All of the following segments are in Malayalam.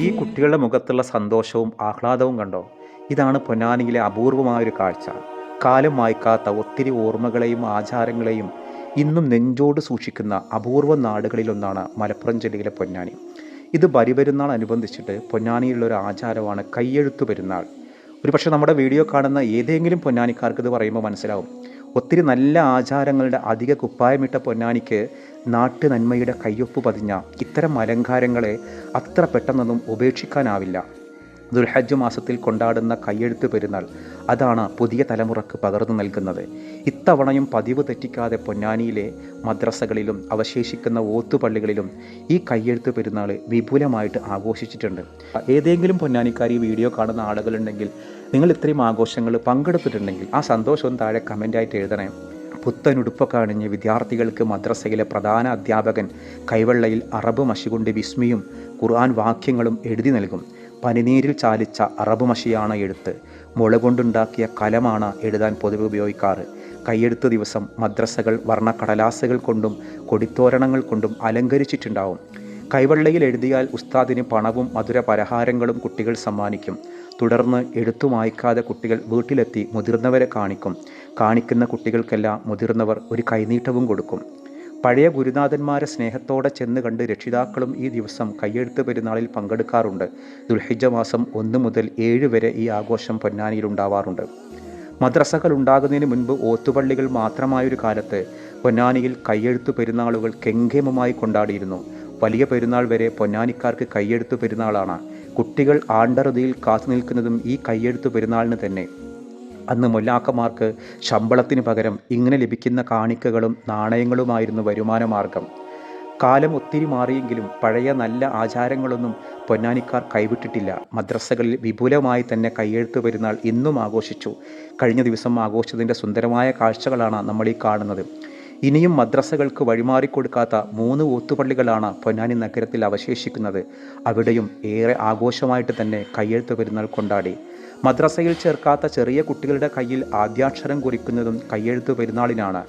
ഈ കുട്ടികളുടെ മുഖത്തുള്ള സന്തോഷവും ആഹ്ലാദവും കണ്ടോ? ഇതാണ് പൊന്നാനിയിലെ അപൂർവമായൊരു കാഴ്ച. കാലം വായിക്കാത്ത ഒത്തിരി ഓർമ്മകളെയും ആചാരങ്ങളെയും ഇന്നും നെഞ്ചോട് സൂക്ഷിക്കുന്ന അപൂർവ നാടുകളിലൊന്നാണ് മലപ്പുറം ജില്ലയിലെ പൊന്നാനി. ഇത് ബലിപെരുന്നാൾ അനുബന്ധിച്ചിട്ട് പൊന്നാനിയിലുള്ള ഒരു ആചാരമാണ് കയ്യെഴുത്തു പെരുന്നാൾ. ഒരുപക്ഷെ നമ്മുടെ വീഡിയോ കാണുന്ന ഏതെങ്കിലും പൊന്നാനിക്കാർക്ക് ഇത് പറയുമ്പോൾ മനസ്സിലാവും. ഒത്തിരി നല്ല ആചാരങ്ങളുടെ അധിക കുപ്പായമിട്ട പൊന്നാനിക്ക് നാട്ടു നന്മയുടെ കയ്യൊപ്പ് പതിഞ്ഞ ഇത്തരം അലങ്കാരങ്ങളെ അത്ര പെട്ടെന്നൊന്നും ഉപേക്ഷിക്കാനാവില്ല. ദുൽഹജ്ജ് മാസത്തിൽ കൊണ്ടാടുന്ന കയ്യെഴുത്ത് പെരുന്നാൾ അതാണ് പുതിയ തലമുറയ്ക്ക് പകർന്നു നൽകുന്നത്. ഇത്തവണയും പതിവ് തെറ്റിക്കാതെ പൊന്നാനിയിലെ മദ്രസകളിലും അവശേഷിക്കുന്ന ഓത്തുപള്ളികളിലും ഈ കയ്യെഴുത്ത് പെരുന്നാൾ വിപുലമായിട്ട് ആഘോഷിച്ചിട്ടുണ്ട്. ഏതെങ്കിലും പൊന്നാനിക്കാർ ഈ വീഡിയോ കാണുന്ന ആളുകളുണ്ടെങ്കിൽ നിങ്ങൾ ഇത്രയും ആഘോഷങ്ങൾ പങ്കെടുത്തിട്ടുണ്ടെങ്കിൽ ആ സന്തോഷം താഴെ കമന്റായിട്ട് എഴുതണേ. പുത്തൻ ഉടുപ്പൊക്കെ അണിഞ്ഞ് വിദ്യാർത്ഥികൾക്ക് മദ്രസയിലെ പ്രധാന അധ്യാപകൻ കൈവെള്ളയിൽ അറബ് മഷികൊണ്ട് വിസ്മിയും ഖുർആൻ വാക്യങ്ങളും എഴുതി നൽകും. പനിനീരിൽ ചാലിച്ച അറബ് മഷിയാണ് എഴുത്ത് മുള കൊണ്ടുണ്ടാക്കിയ കലമാണ് എഴുതാൻ പൊതുവെ ഉപയോഗിക്കാറ്. കൈയെടുത്ത ദിവസം മദ്രസകൾ വർണക്കടലാസുകൾ കൊണ്ടും കൊടിത്തോരണങ്ങൾ കൊണ്ടും അലങ്കരിച്ചിട്ടുണ്ടാവും. കൈവെള്ളയിൽ എഴുതിയാൽ ഉസ്താദിന് പണവും മധുര പലഹാരങ്ങളും കുട്ടികൾ സമ്മാനിക്കും. തുടർന്ന് എഴുത്തു വായിക്കാതെ കുട്ടികൾ വീട്ടിലെത്തി മുതിർന്നവരെ കാണിക്കും. കാണിക്കുന്ന കുട്ടികൾക്കെല്ലാം മുതിർന്നവർ ഒരു കൈനീട്ടവും കൊടുക്കും. പഴയ ഗുരുനാഥന്മാരെ സ്നേഹത്തോടെ ചെന്ന് കണ്ട് രക്ഷിതാക്കളും ഈ ദിവസം കയ്യെഴുത്ത് പെരുന്നാളിൽ പങ്കെടുക്കാറുണ്ട്. ദുൽഹിജ മാസം ഒന്ന് മുതൽ ഏഴ് വരെ ഈ ആഘോഷം പൊന്നാനിയിൽ ഉണ്ടാവാറുണ്ട് മദ്രസകൾ ഉണ്ടാകുന്നതിന് മുൻപ് ഓത്തുപള്ളികൾ മാത്രമായൊരു കാലത്ത് പൊന്നാനിയിൽ കയ്യെഴുത്ത് പെരുന്നാളുകൾ കെങ്കേമമായി കൊണ്ടാടിയിരുന്നു. വലിയ പെരുന്നാൾ വരെ പൊന്നാനിക്കാർക്ക് കയ്യെഴുത്ത് പെരുന്നാളാണ്. കുട്ടികൾ ആണ്ടറുതിയിൽ കാത്തു നിൽക്കുന്നതും ഈ കയ്യെഴുത്ത് പെരുന്നാളിന് തന്നെ. അന്ന് മുല്ലാക്കമാർക്ക് ശമ്പളത്തിന് പകരം ഇങ്ങനെ ലഭിക്കുന്ന കാണിക്കകളും നാണയങ്ങളുമായിരുന്നു വരുമാനമാർഗം. കാലം ഒത്തിരി മാറിയെങ്കിലും പഴയ നല്ല ആചാരങ്ങളൊന്നും പൊന്നാനിക്കാർ കൈവിട്ടിട്ടില്ല. മദ്രസകളിൽ വിപുലമായി തന്നെ കയ്യെഴുത്ത് പെരുന്നാൾ ഇന്നും ആഘോഷിച്ചു. കഴിഞ്ഞ ദിവസം ആഘോഷിച്ചതിന്റെ സുന്ദരമായ കാഴ്ചകളാണ് നമ്മൾ ഈ കാണുന്നത്. ഇനിയും മദ്രസകൾക്ക് വഴിമാറിക്കൊടുക്കാത്ത മൂന്ന് ഓത്തുപള്ളികളാണ് പൊന്നാനി നഗരത്തിൽ അവശേഷിക്കുന്നത്. അവിടെയും ഏറെ ആഘോഷമായിട്ട് തന്നെ കയ്യെഴുത്ത് പെരുന്നാൾ കൊണ്ടാടി. മദ്രസയിൽ ചേർക്കാത്ത ചെറിയ കുട്ടികളുടെ കയ്യിൽ ആദ്യാക്ഷരം കുറിക്കുന്നതും കയ്യെഴുത്ത് പെരുന്നാളിനാണ്.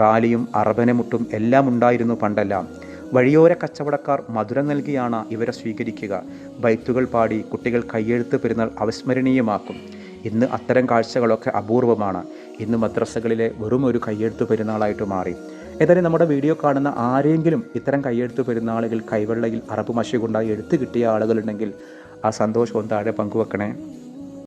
റാലിയും അറബനമുട്ടും എല്ലാം ഉണ്ടായിരുന്നു പണ്ടെല്ലാം. വഴിയോര കച്ചവടക്കാർ മധുരം നൽകിയാണ് ഇവരെ സ്വീകരിക്കുക. ബൈത്തുകൾ പാടി കുട്ടികൾ കയ്യെഴുത്ത് പെരുന്നാൾ അവിസ്മരണീയമാക്കും. ഇന്ന് അത്തരം കാഴ്ചകളൊക്കെ അപൂർവമാണ്. ഇന്ന് മദ്രസകളിലെ വെറും ഒരു കയ്യെഴുത്ത് പെരുന്നാളായിട്ട് മാറി. ഏതായാലും നമ്മുടെ വീഡിയോ കാണുന്ന ആരെങ്കിലും ഇത്തരം കയ്യെഴുത്ത് പെരുന്നാളുകൾ കൈവെള്ളയിൽ അറബ് മഷി കൊണ്ടായി എഴുത്ത് കിട്ടിയ ആളുകളുണ്ടെങ്കിൽ ആ സന്തോഷവും താഴെ പങ്കുവെക്കണേ.